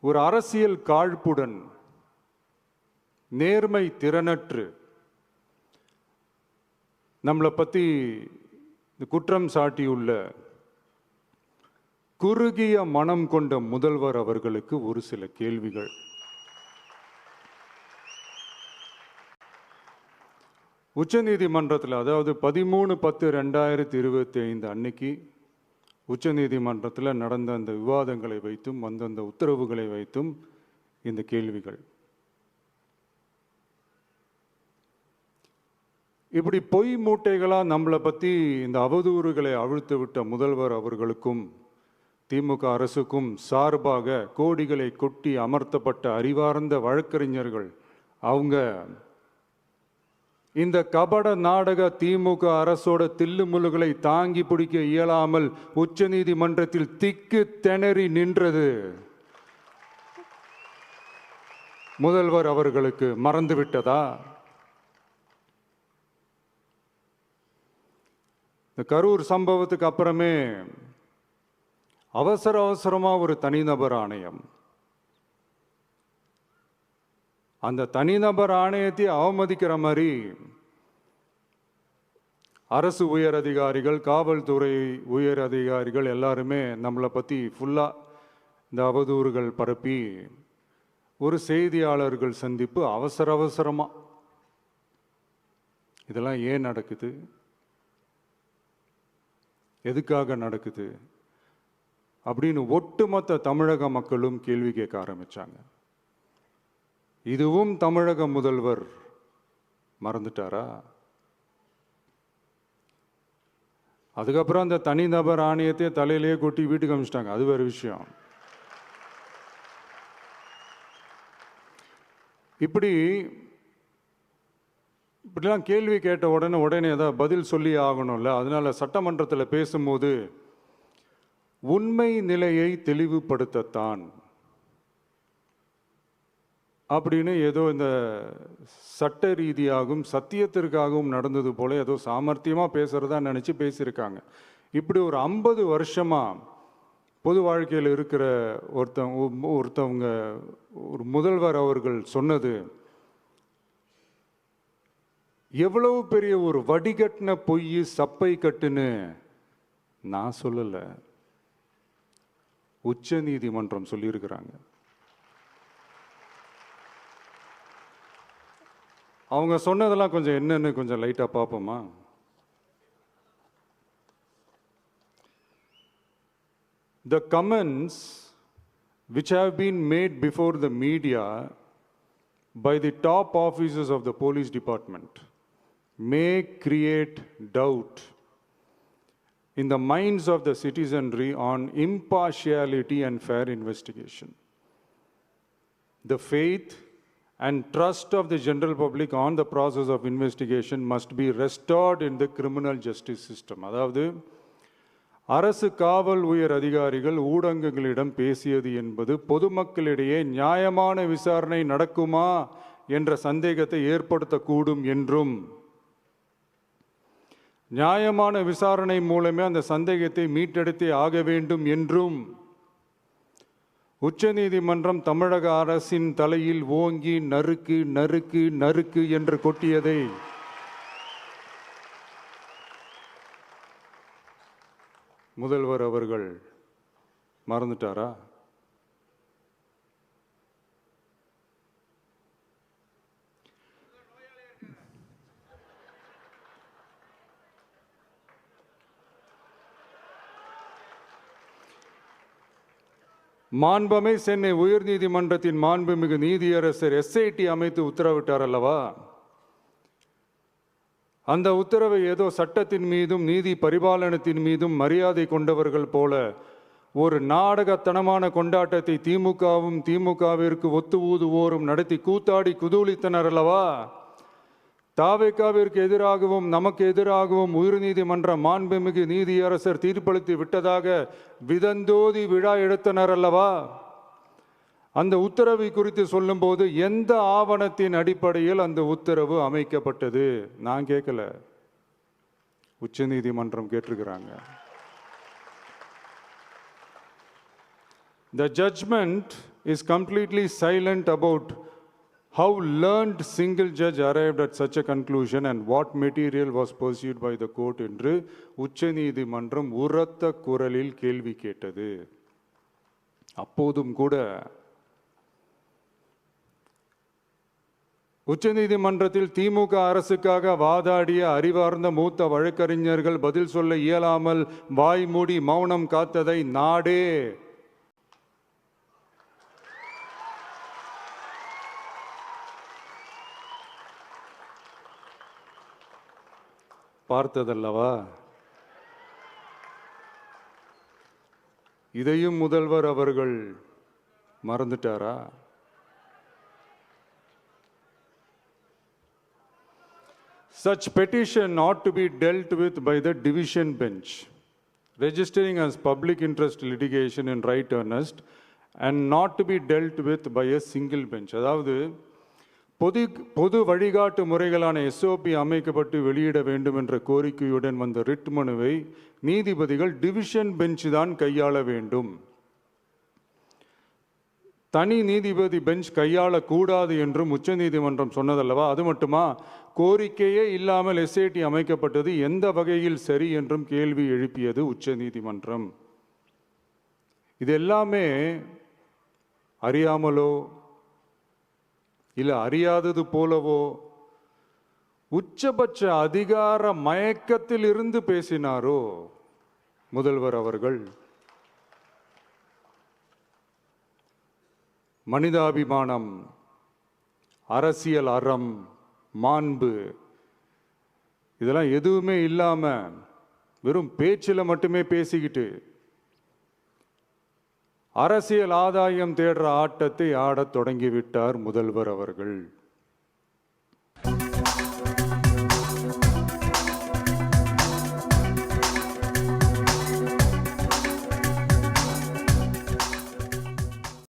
ஒரு அரசியல் காழ்ப்புடன் நேர்மை திறனற்று. நம்மளை பற்றி குற்றம் சாட்டியுள்ள குறுகிய மனம் கொண்ட முதல்வர் அவர்களுக்கு ஒரு சில கேள்விகள். உச்சநீதிமன்றத்தில் அதாவது பதிமூணு பத்து ரெண்டாயிரத்தி இருபத்தி ஐந்து அன்னைக்கு உச்சநீதிமன்றத்தில் நடந்த அந்த விவாதங்களை வைத்தும் வந்த உத்தரவுகளை வைத்தும் இந்த கேள்விகள். இப்படி பொய் மூட்டைகளாக நம்மளை பற்றி இந்த அவதூறுகளை அழுத்து விட்ட முதல்வர் அவர்களுக்கும் திமுக அரசுக்கும் சார்பாக கோடிகளை கொட்டி அமர்த்தப்பட்ட அறிவார்ந்த வழக்கறிஞர்கள் அவங்க இந்த கபட நாடக திமுக அரசோட தில்லுமுல்லுகளை தாங்கி பிடிக்க இயலாமல் உச்சநீதிமன்றத்தில் திக்கு திணறி நின்றது. முதல்வர் அவர்களுக்கு மறந்துவிட்டதா? இந்த கரூர் சம்பவத்துக்கு அப்புறமே அவசர அவசரமாக ஒரு தனிநபர் ஆணையம் அந்த தனிநபர் ஆணையத்தை அவமதிக்கிற மாதிரி அரசு உயர் அதிகாரிகள் காவல்துறை உயர் அதிகாரிகள் எல்லாருமே நம்மளை பற்றி ஃபுல்லாக இந்த அவதூறுகள் பரப்பி ஒரு செய்தியாளர்கள் சந்திப்பு அவசர அவசரமாக இதெல்லாம் ஏன் நடக்குது? எதுக்காக நடக்குது? அப்படின்னு ஒட்டுமொத்த தமிழக மக்களும் கேள்வி கேட்க ஆரம்பிச்சாங்க. இதுவும் தமிழக முதல்வர். மறந்துட்டாரா? அதுக்கப்புறம் அந்த தனிநபர் ஆணையத்தையே தலையிலேயே கொட்டி வீட்டுக்கு அமிச்சிட்டாங்க. அது வேறு விஷயம். இப்படி இப்படிலாம் கேள்வி கேட்ட உடனே உடனே ஏதாவது பதில் சொல்லி ஆகணும்ல? அதனால் சட்டமன்றத்தில் பேசும்போது உண்மை நிலையை தெளிவுபடுத்தத்தான் அப்படின்னு ஏதோ இந்த சட்ட ரீதியாகவும் சத்தியத்திற்காகவும் நடந்தது போல ஏதோ சாமர்த்தியமாக பேசுகிறதா நினச்சி பேசியிருக்காங்க. இப்படி ஒரு ஐம்பது வருஷமாக பொது வாழ்க்கையில் இருக்கிற ஒருத்தவங்க ஒருத்தவங்க ஒரு முதல்வர் அவர்கள் சொன்னது எவ்வளவு பெரிய ஒரு வடிகட்டின பொய் சப்பை கட்டுன்னு நான் சொல்லலை. உச்ச நீதிமன்றம் சொல்லியிருக்கிறாங்க. அவங்க சொன்னதெல்லாம் கொஞ்சம் என்னன்னு கொஞ்சம் லைட்டாக பார்ப்போமா The comments which have been made before the media by the top officers of the police department may create doubt in the minds of the citizenry on impartiality and fair investigation. The faith and trust of the general public on the process of investigation must be restored in the criminal justice system. அதாவது அரசு காவல் உயர் அதிகாரிகள் ஊடகங்களிடம் பேசியது என்பது பொதுமக்களிடையே நியாயமான விசாரணை நடக்குமா என்ற சந்தேகத்தை ஏற்படுத்தக்கூடும் என்றும் நியாயமான விசாரணை மூலமே அந்த சந்தேகத்தை மீட்டெடுத்தே ஆக வேண்டும் என்றும் உச்சநீதிமன்றம் தமிழக அரசின் தலையில் ஓங்கி நறுக்கு நறுக்கு நறுக்கு என்று கொட்டியதை முதல்வர் அவர்கள் மறந்துட்டாரா? மாண்பமை சென்னை உயர்நீதிமன்றத்தின் மாண்புமிகு நீதியரசர் எஸ்ஐடி அமைத்து உத்தரவிட்டார் அல்லவா? அந்த உத்தரவை ஏதோ சட்டத்தின் மீதும் நீதி பரிபாலனத்தின் மீதும் மரியாதை கொண்டவர்கள் போல ஒரு நாடகத்தனமான கொண்டாட்டத்தை திமுகவும் திமுகவிற்கு ஒத்து ஊதுவோரும் நடத்தி கூத்தாடி குதூளித்தனர் அல்லவா? தாவேக்காவிற்கு எதிராகவும் நமக்கு எதிராகவும் உயர்நீதிமன்ற மாண்புமிகு நீதியரசர் தீர்ப்பளித்து விட்டதாக விதந்தோதி விழா எடுத்தனர் அல்லவா? அந்த உத்தரவை குறித்து சொல்லும்போது எந்த ஆவணத்தின் அடிப்படையில் அந்த உத்தரவு அமைக்கப்பட்டது? நான் கேட்கல. உச்சநீதிமன்றம் கேட்டிருக்கிறாங்க. The judgment is completely silent about how learned single judge arrived at such a conclusion and what material was pursued by the court என்று உச்சநீதிமன்றம் உரத்த குரலில் கேள்வி கேட்டது. அப்போதும் கூட உச்சநீதிமன்றத்தில் திமுக அரசுக்காக வாதாடிய அறிவார்ந்த மூத்த வழக்கறிஞர்கள் பதில் சொல்ல இயலாமல் வாய் மூடி மௌனம் காத்ததை நாடே பார்த்ததல்லவா இதையும் முதல்வர் அவர்கள் மறந்துட்டாரா Such petition ought to be dealt with by the division bench, registering as public interest litigation in right earnest and not to be dealt with by a single bench. அதாவது பொது பொது வழிகாட்டு முறைகளான எஸ்ஓபி அமைக்கப்பட்டு வெளியிட வேண்டும் என்ற கோரிக்கையுடன் வந்த ரிட் மனுவை நீதிபதிகள் டிவிஷன் பெஞ்ச் தான் கையாள வேண்டும். தனி நீதிபதி பெஞ்ச் கையாளக்கூடாது என்றும் உச்சநீதிமன்றம் சொன்னதல்லவா? அது மட்டுமா? கோரிக்கையே இல்லாமல் எஸ்ஐடி அமைக்கப்பட்டது எந்த வகையில் சரி என்றும் கேள்வி எழுப்பியது உச்சநீதிமன்றம். இது எல்லாமே அறியாமலோ இல்லை அறியாதது போலவோ? உச்சபட்ச அதிகார மயக்கத்தில் இருந்து பேசினாரோ? முதல்வர் அவர்கள். மனிதாபிமானம் அரசியல் அறம் மாண்பு இதெல்லாம் எதுவுமே இல்லாம வெறும் பேச்சில் மட்டுமே பேசிக்கிட்டு அரசியல் ஆதாயம் தேடுற ஆட்டத்தை ஆடத் தொடங்கிவிட்டார் முதல்வர் அவர்கள்.